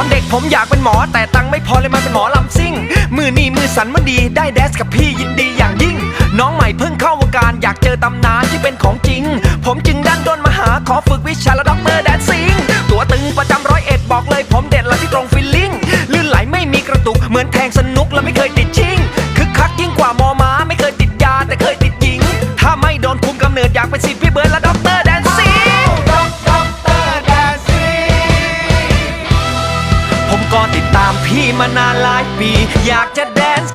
อนเด็กผมอยากเป็นหมอ แต่ตังค์ไม่พอเลยมาเป็นหมอลำซิ่ง มือนี่มือสันมันดีได้แดสกับพี่ยินดีอย่างยิ่ง น้องใหม่เพิ่งเข้าวงการอยากเจอตำนานที่เป็นของจริง ผมจึงดันด้นมาหาขอฝึกวิชาและด็อกเตอร์แดนซิ่งตัวตึงประจำร้อยเอ็ดบอกเลยผมเด็ดละที่ตรงฟิลลิ่งลื่นไหลไม่มีกระตุกเหมือนแทงสนุกและไม่เคยติดชิงคึกคักยิ่งกว่ามอม้าไม่เคยติดยาแต่เคยติดหญิง ถ้าไม่โดนคุมกำเนิดอยากเป็นสิทธิ์พี่เบิร์ดและด็อก ก็ติดตามพี่มานานหลายปี อยากจะแดนซ์